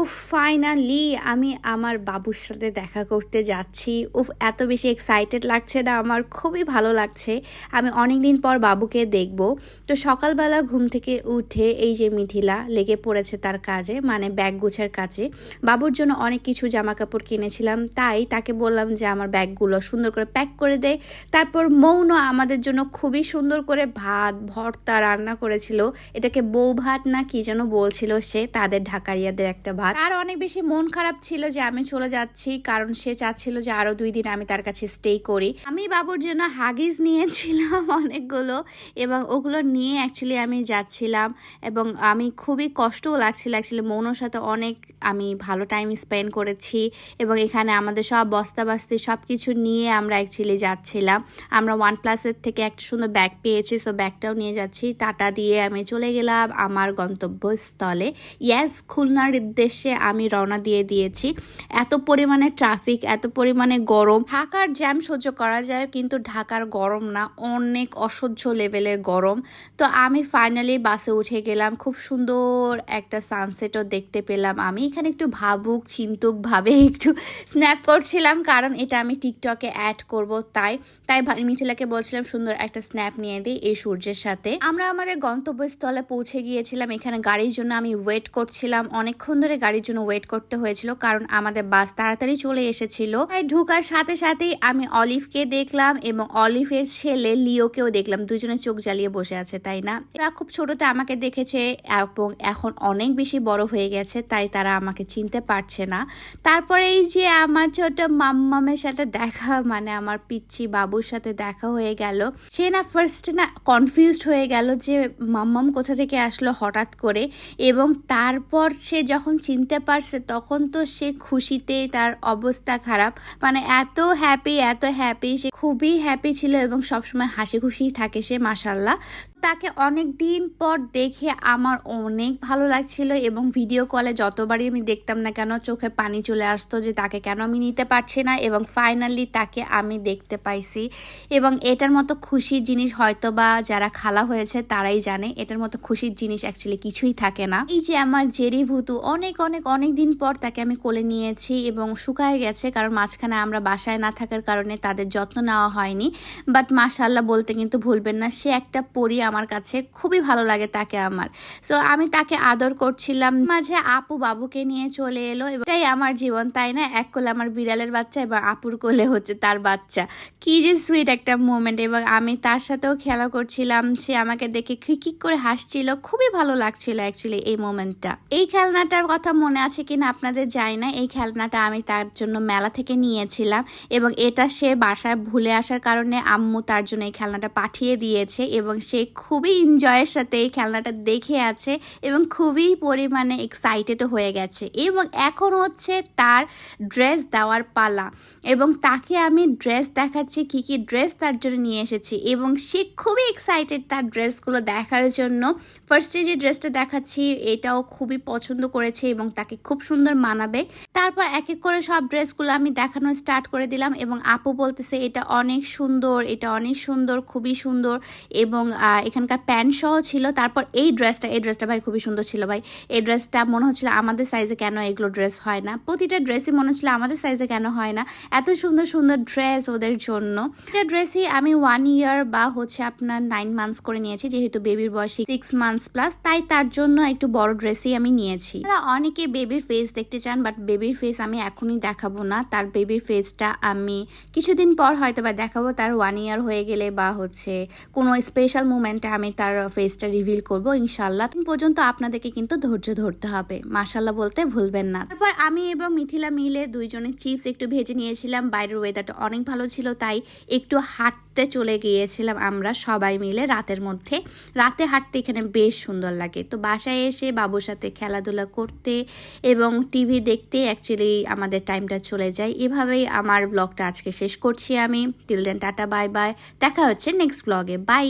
উফ ফাইনালি আমি আমার বাবুর সাথে দেখা করতে যাচ্ছি। উফ, এত বেশি এক্সাইটেড লাগছে না, আমার খুবই ভালো লাগছে। আমি অনেক দিন পর বাবুকে দেখব। তো সকালবেলা ঘুম থেকে উঠে এই যে মিথিলা লেগে পড়েছে তার কাজে মানে ব্যাগ গুছের কাজে, বাবুর জন্য অনেক কিছু জামা কাপড় কিনেছিলাম, তাই তাকে বললাম যে আমার ব্যাগগুলো সুন্দর করে প্যাক করে দেয় তারপর মৌন আমাদের জন্য খুবই সুন্দর করে ভাত, ভর্তা রান্না করেছিল। এটাকে বউ ভাত না কি যেন বলছিল সে, তাদের ঢাকাইয়াদের একটা ভাত। তার অনেক বেশি মন খারাপ ছিল যে আমি চলে যাচ্ছি, কারণ সে চাচ্ছিল যে আরও দুই দিন আমি তার কাছে স্টে করি। আমি বাবুর জন্য হাগিজ নিয়েছিলাম অনেকগুলো এবং ওগুলো নিয়ে অ্যাকচুয়ালি আমি যাচ্ছিলাম এবং আমি খুবই কষ্টও লাগছিল। অ্যাকচুয়ালি মৌনর সাথে অনেক আমি ভালো টাইম স্পেন্ড করেছি এবং এখানে আমাদের সব বস্তা বাস্তি সব কিছু নিয়ে আমরা অ্যাকচুয়ালি যাচ্ছিলাম। আমরা ওয়ান প্লাসের থেকে একটা সুন্দর ব্যাগ পেয়েছি সো ব্যাগটাও নিয়ে যাচ্ছি। টাটা দিয়ে আমি চলে গেলাম আমার গন্তব্যস্থলে। ইয়াস খুলনার উদ্দেশ্যে আমি রওনা দিয়ে দিয়েছি। এত পরিমাণে ট্রাফিক এত পরিমাণে গরম। ঢাকার জ্যাম সহ্য করা যায়, কিন্তু ঢাকার গরম না, অনেক অসহ্য লেভেলের গরম। তো আমি ফাইনালি বাসে উঠে গেলাম, খুব সুন্দর একটা সানসেটও দেখতে পেলাম আমি। এখানে একটু ভাবুক, চিন্তুক ভাবে একটু স্ন্যাপ করছিলাম, কারণ এটা আমি টিকটকে অ্যাড করব তাই। তাই মিথিলাকে বলছিলাম, সুন্দর একটা স্ন্যাপ নিয়ে দিই এই সূর্যের সাথে। আমরা আমাদের গন্তব্যস্থলে পৌঁছে গিয়েছিলাম, এখানে গাড়ির জন্য আমি ওয়েট করছিলাম। অনেকক্ষণ ধরে গাড়ির জন্য ওয়েট করতে হয়েছিল, কারণ আমাদের বাস তাড়াতাড়ি চলে এসেছিল। তাই ঢোকার সাথে সাথেই আমি অলিভকে দেখলাম এবং অলিভের ছেলে লিওকেও দেখলাম। দুজনে চোখ জ্বালিয়ে বসে আছে, তাই না? এরা খুব ছোটতে আমাকে দেখেছে এবং এখন অনেক বেশি বড় হয়ে গেছে, তাই তারা আমাকে চিনতে পারছে না। তারপরে এই যে আমার ছোট মাম্মামের সাথে দেখা মানে আমার পিচ্ছি বাবুর সাথে দেখা হয়ে গেল, সে না ফার্স্ট না কনফিউজড হয়ে গেল যে মাম্মাম কোথা থেকে আসলো হঠাৎ করে, এবং তারপর সে যখন চিনতে পারছে, তখন তো সে খুশিতে তার অবস্থা খারাপ। মানে এত হ্যাপি এত হ্যাপি সে খুবই হ্যাপি ছিল এবং সবসময় হাসি খুশি থাকে সে মাসাল্লাহ তাকে অনেক দিন পর দেখে আমার অনেক ভালো লাগছিল এবং ভিডিও কলে যতবারই আমি দেখতাম না কেন, চোখে পানি চলে আসতো যে তাকে কেন আমি নিতে পারছি না এবং ফাইনালি তাকে আমি দেখতে পাইছি। এবং এটার মতো খুশির জিনিস হয়তো বা যারা খালা হয়েছে তারাই জানে, এটার মতো খুশির জিনিস অ্যাকচুয়ালি কিছুই থাকে না। এই যে আমার জেরি ভুতু, অনেক অনেক অনেক দিন পর তাকে আমি কোলে নিয়েছি এবং শুকায় গেছে, কারণ মাঝখানে আমরা বাসায় না থাকার কারণে তাদের যত্ন নেওয়া হয়নি। বাট মাশাল্লাহ বলতে কিন্তু ভুলবেন না, সে একটা পরি আমার কাছে খুবই ভালো লাগে তাকে আমার। সো আমি তাকে আদর করছিলাম। মাঝে আপু বাবুকে নিয়ে চলে এলো। এটাই আমার জীবন, তাই না? এক কোলে আমার বিড়ালের বাচ্চা এবং আপুর কোলে হচ্ছে তার বাচ্চা। কি যে সুইট একটা মোমেন্ট এবং আমি তার সাথেও খেলা করছিলাম। সে আমাকে দেখে খিক করে হাসছিল। খুবই ভালো লাগছিল অ্যাকচুয়ালি এই মোমেন্টটা এই খেলনাটার কথা মনে আছে কিনা আপনাদের জানি না। এই খেলনাটা আমি তার জন্য মেলা থেকে নিয়েছিলাম এবং এটা সে বাসায় ভুলে আসার কারণে আম্মু তার জন্য এই খেলনাটা পাঠিয়ে দিয়েছে এবং সে খুবই এনজয়ের সাথে এই খেলনাটা দেখে আছে এবং খুবই পরিমাণে এক্সাইটেড হয়ে গেছে। এবং এখন হচ্ছে তার ড্রেস দেওয়ার পালা এবং তাকে আমি ড্রেস দেখাচ্ছি, কি কি ড্রেস তার জন্য নিয়ে এসেছি এবং সে খুবই এক্সাইটেড তার ড্রেসগুলো দেখার জন্য। ফার্স্টে যে ড্রেসটা দেখাচ্ছি, এটাও খুবই পছন্দ করেছে এবং তাকে খুব সুন্দর মানাবে। তারপর এক এক করে সব ড্রেসগুলো আমি দেখানো স্টার্ট করে দিলাম এবং আপু বলতেছে, এটা অনেক সুন্দর, এটা অনেক সুন্দর, খুবই সুন্দর এবং এখানকার প্যান্ট সহ ছিল। তারপর এই ড্রেসটা এই ড্রেসটা ভাই খুবই সুন্দর ছিল ভাই। এই ড্রেসটা মনে হচ্ছিল আমাদের সাইজে কেন এগুলো ড্রেস হয় না? প্রতিটা ড্রেসই মনে হচ্ছিল আমাদের সাইজে কেন হয় না? এত সুন্দর সুন্দর ড্রেস ওদের জন্য। এটা ড্রেসই আমি ওয়ান ইয়ার বা হচ্ছে আপনার নাইন মান্থস করে নিয়েছি, যেহেতু বেবির বয়স সিক্স মান্থস প্লাস তাই তার জন্য একটু বড় ড্রেসই আমি নিয়েছি। আপনারা অনেকে বেবির ফেস দেখতে চান বাট বেবির ফেস আমি এখনই দেখাবো না। তার বেবির ফেসটা আমি কিছুদিন পর হয়তো বা দেখাবো। তার ওয়ান ইয়ার হয়ে গেলে বা হচ্ছে কোনো স্পেশাল মুমেন্টে আমি তার ফেসটা রিভিল করব ইনশাল্লাহ পর্যন্ত আপনাদেরকে কিন্তু ধৈর্য ধরতে হবে। মাশাল্লাহ বলতে ভুলবেন না। তারপর আমি এবং মিথিলা মিলে দুইজনে চিপস একটু ভেজে নিয়েছিলাম। বাইরের ওয়েদারটা অনেক ভালো ছিল, তাই একটু হাঁটতে চলে গিয়েছিলাম আমরা সবাই মিলে রাতের মধ্যে। রাতে হাঁটতে এখানে বেশ সুন্দর লাগে। তো বাসায় এসে বাবুর সাথে খেলাধুলা করতে এবং টিভি দেখতে অ্যাকচুয়ালি আমাদের টাইমটা চলে যায়। এভাবেই আমার ব্লগটা আজকে শেষ করছি আমি। Till then tata bye bye দেখা হচ্ছে নেক্সট ব্লগে বাই